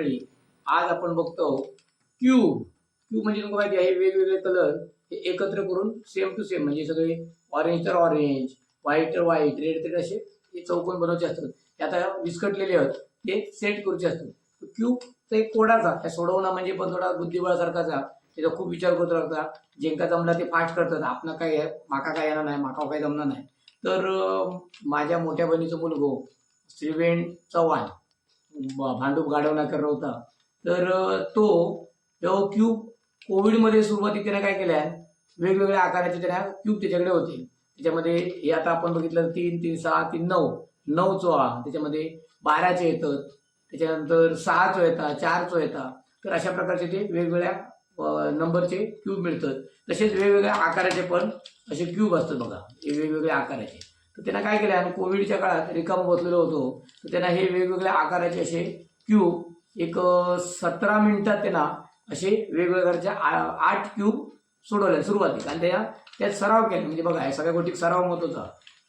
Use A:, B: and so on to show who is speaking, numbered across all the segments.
A: मंडळी आज आपण बघतो क्यूब क्यूब म्हणजे तुम्हाला माहिती आहे वेगवेगळे कलर हे एकत्र करून सेम टू सेम म्हणजे सगळे ऑरेंज तर ऑरेंज व्हाईट तर व्हाईट रेड तर असे हे चौकोन बनवायचे असतात. ते आता विस्कटलेले आहेत ते सेट करूचे असतात. क्यूबचा एक कोडाचा त्या सोडवणं म्हणजे पण थोडा बुद्धिबळासारखाचा. त्याचा खूप विचार करत राहता. जेंका जमला ते फास्ट करतात. आपण काय माका काय येणार नाही माका काय जमणार नाही. तर माझ्या मोठ्या बहिणीचं मुलगो श्रीवेण चव्हाण. भांडूप गाडवण्याकर होता. तर तो जेव्हा क्यूब कोविडमध्ये सुरुवाती त्याने काय केल्या? वेगवेगळ्या आकाराचे त्याने क्यूब त्याच्याकडे होते. त्याच्यामध्ये हे आता आपण बघितलं तीन तीन सहा तीन नऊ. नऊ चोळा त्याच्यामध्ये बाराचे येतात. त्याच्यानंतर सहा चो येतात चारचो येतात तर अशा प्रकारचे ते वेगवेगळ्या नंबरचे क्यूब मिळतात. तसेच वेगवेगळ्या आकाराचे पण असे क्यूब असतात बघा. हे वेगवेगळ्या आकाराचे. तर त्यांना काय केलं आम्ही कोविडच्या काळात रिकामं बसलेलो होतो. तर त्यांना हे वेगवेगळ्या आकाराचे असे क्यूब एक सतरा मिनिटात त्यांना असे वेगवेगळ्या आ- आठ क्यूब सोडवले सुरुवातीला. आणि त्या त्यात सराव केला. म्हणजे बघा या सगळ्या गोष्टी सराव महत्त्वाचा.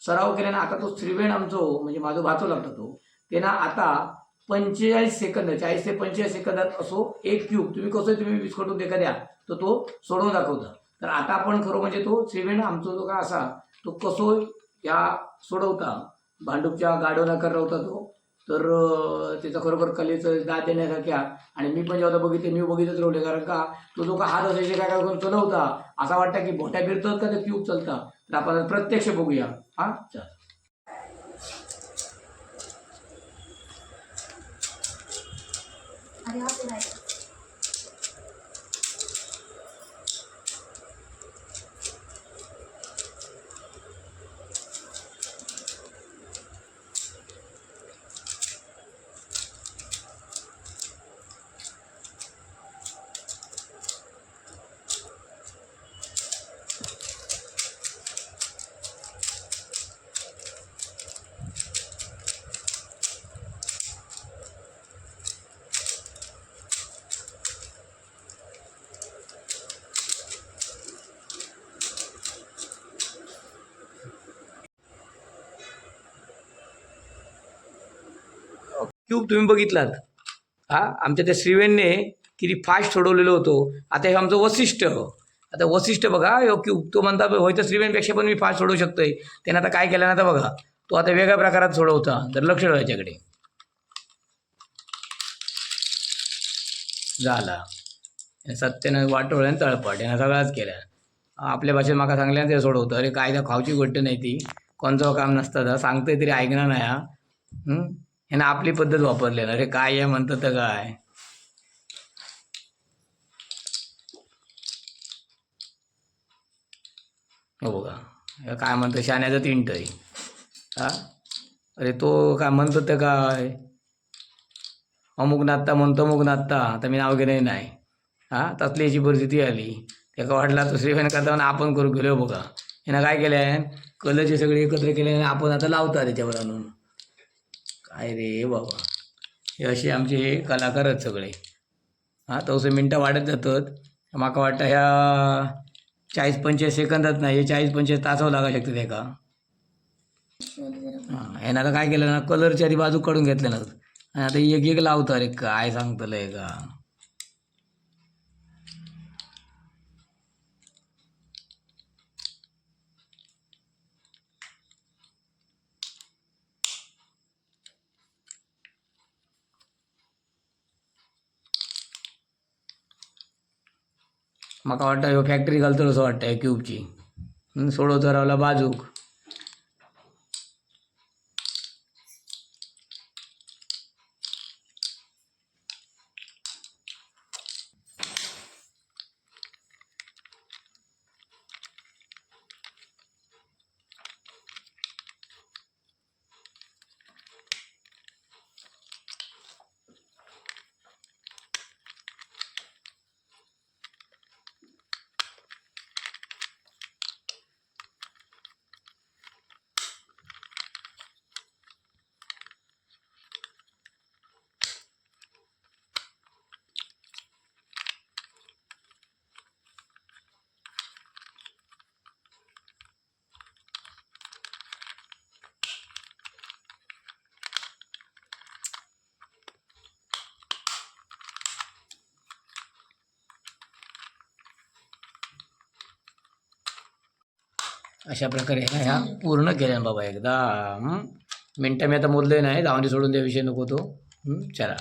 A: सराव केल्याने आता तो श्रीवेण आमचो म्हणजे माझा भाचो लागतो तो त्यांना आता पंचेचाळीस सेकंद चाळीस ते पंचेचाळीस सेकंदात असो एक क्यूब तुम्ही कसं तुम्ही विस्कटून देखा द्या तर तो सोडवून दाखवता. तर आता आपण खरं म्हणजे तो श्रीवेण आमचा जो का असा तो कसो या सोडवता. भांडूपच्या गाडवला करत होता तो. तर त्याचा खरोखर कलेचं दाद देण्यासारख्या. आणि मी पण जेव्हा बघितले मी बघितच राहिले कारण का तो जो का हात असायचे काय काय करून चलवता असा वाटतं की बोट्या फिरतात का ते क्यूब चलता तर आपण प्रत्यक्ष बघूया. हा चल.
B: अरे
A: क्यूब तुम्ही बघितलात. हा? आमच्या त्या श्रीवेणने किती फास्ट सोडवलेलो होतो. आता हे आमचं वसिष्ठ. आता वसिष्ठ बघा ह्यो क्यूब तो म्हणता होय तर श्रीवेणपेक्षा पण मी फास्ट सोडवू शकतोय. त्याने आता काय केलं ना आता बघा. तो आता वेगळ्या प्रकारात सोडवता. तर लक्ष ठेवा याच्याकडे. झाला. सत्यानं वाटोळ आणि तळपट यानं सगळाच केल्या. आपल्या भाषेत माका सांगल्यानं ते सोडवतं. अरे काय त्या खावची गोष्ट नाही ती. कोणचं काम नसतं. सांगतंय तरी ऐकणार नाही हा? यानं आपली पद्धत वापरली ना. अरे काय आहे म्हणतं तर काय? हो बघा. काय म्हणतं? शाण्याचं तिंटय हा? अरे तो काय म्हणतो तर काय? अमुक नात्ता म्हणतो अमुक नात्ता आता मी नाव घेणे नाही. हा? तसली याची परिस्थिती आली. त्याका वाटला तो श्रीफेन करता आपण करू गेलो हो बघा. यानं काय केलंय? कलरचे सगळे एकत्र केले आणि आपण आता लावता त्याच्यावर आणून. काय रे बाबा. हे असे आमचे हे कलाकार आहेत सगळे. हां तवसे मिनटं वाढत जातात. म्हाका वाटतं ह्या चाळीस पंचेचाळीस सेकंदात नाही हे चाळीस पंचेचाळीस तासावं लागा शकते ते का? हां ह्यानं आता काय केलं ना कलरच्या आधी बाजू काढून घेतल्या ना. आणि आता एक एक लावतं अरे काय सांगतलं का? म्हाका वाटतं ह्यो फॅक्टरी घालतलो असं वाटतं ह्या क्यूबची हं, सोडवतो रावला बाजूक. अशा प्रकारे ह्या ह्या पूर्ण केल्या बाबा एकदा मिनटं मी आता मोजले नाही धावणी सोडून द्या विषय नको तो. चला.